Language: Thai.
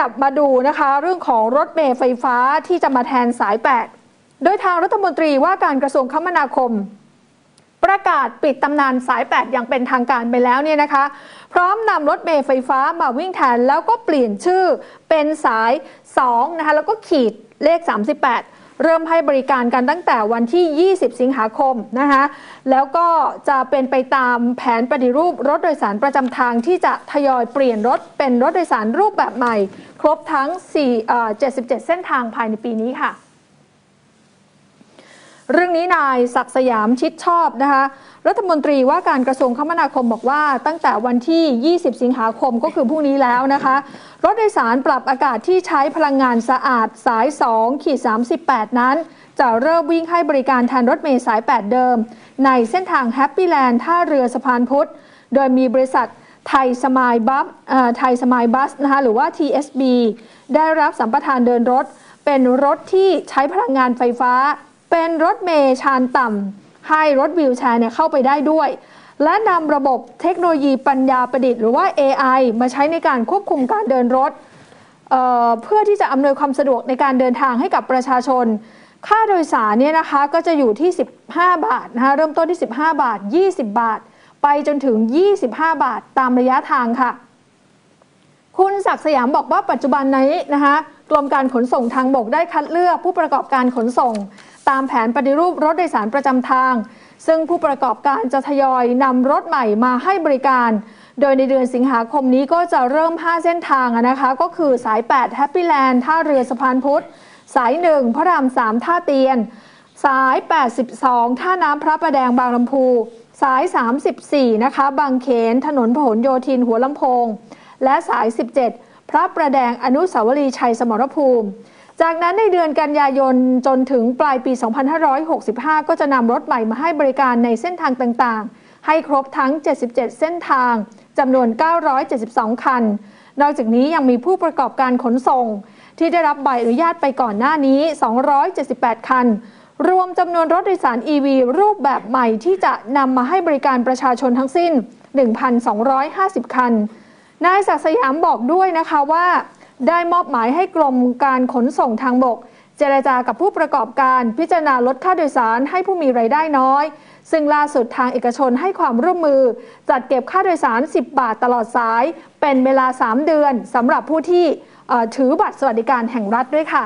ดับมาดูนะคะ เรื่องของรถเมล์ไฟฟ้าที่จะมาแทนสาย 8 โดยทางรัฐมนตรีว่าการกระทรวงคมนาคม ประกาศปิดตำนานสาย 8 อย่างเป็นทางการไปแล้วเนี่ยนะคะ พร้อมนำรถเมล์ไฟฟ้ามาวิ่งแทนแล้วก็เปลี่ยนชื่อเป็นสาย2นะคะแล้วก็ขีดเลข 38 เริ่มให้บริการกันตั้งแต่วันที่ 20 สิงหาคมนะคะแล้วก็จะเป็นไปตามแผนปฏิรูปรถโดยสารประจำทางที่จะทยอยเปลี่ยนรถเป็นรถโดยสารรูปแบบใหม่ ครบทั้ง4 77 เส้นทางภายในปีนี้ค่ะ เรื่องนี้นายศักสยามชิดชอบนะคะรัฐมนตรีว่าการกระทรวงคมนาคมบอกว่า ตั้งแต่วันที่ 20 สิงหาคมก็คือพรุ่งนี้แล้วนะคะ รถโดยสารปรับอากาศที่ใช้พลังงานสะอาดสาย2ขีด38 นั้น จะเริ่มวิ่งให้บริการแทนรถเมล์สาย 8 เดิม ในเส้นทางแฮปปี้แลนด์ท่าเรือสะพานพุทธ โดยมีบริษัทไทยสมายบัสไทยสมายบัสนะคะหรือว่า TSB ได้รับสัมปทานเดินรถ เป็นรถที่ใช้พลังงานไฟฟ้า เป็นรถเมล์ชานต่ำให้รถวิวแชร์เนี่ยเข้าไปได้ด้วย และนำระบบเทคโนโลยีปัญญาประดิษฐ์หรือว่า AI มาใช้ในการควบคุมการเดินรถเเพื่อที่จะอำนวยความสะดวกในการเดินทางให้กับประชาชน ค่าโดยสารเนี่ยนะคะก็จะอยู่ที่ 15 บาทนะคะเริ่มต้นที่ 15 บาท 20 บาท ไปจนถึง 25 บาทตามระยะทางค่ะ คุณศักดิ์สยามบอกว่าปัจจุบันนี้นะคะกรมการขนส่งทางบกได้คัดเลือกผู้ประกอบการขนส่ง ตามแผนปฏิรูปรถโดยสารประจำทาง ซึ่งผู้ประกอบการจะทยอยนำรถใหม่มาให้บริการ โดยในเดือนสิงหาคมนี้ก็จะเริ่ม 5 เส้นทางนะคะ ก็คือสาย8 Happy Land ท่าเรือสะพานพุทธ สาย 1 พระราม 3 ท่าเตียน สาย 82 ท่าน้ำพระประแดงบางลำพู สาย 34 นะคะ บางเขน ถนนพหลโยธินหัวลำโพง และสาย 17 พระประแดงอนุสาวรีย์ชัยสมรภูมิ จากนั้นในเดือนกันยายนจนถึงปลายปี 2565 ก็จะนำรถใหม่มาให้บริการในเส้นทางต่างๆ ให้ครบทั้ง 77 เส้นทางจำนวน 972 คัน นอกจากนี้ยังมีผู้ประกอบการขนส่ง ที่ได้รับใบอนุญาตไปก่อนหน้านี้ 278 คัน รวมจำนวนรถโดยสาร EV รูปแบบใหม่ที่จะนำมาให้บริการประชาชนทั้งสิ้น 1,250 คัน นายศักสยามบอกด้วยนะคะว่า ได้มอบหมายให้กรมการขนส่งทางบก เจรจากับผู้ประกอบการพิจารณาลดค่าโดยสารให้ผู้มีไรายได้น้อย ซึ่งล่าสุดทางเอกชนให้ความร่วมมือ จัดเก็บค่าโดยสาร 10 บาทตลอดสาย เป็นเวลา 3 เดือนสำหรับผู้ที่ถือบัตรสวัสดิการแห่งรัฐด้วยค่ะ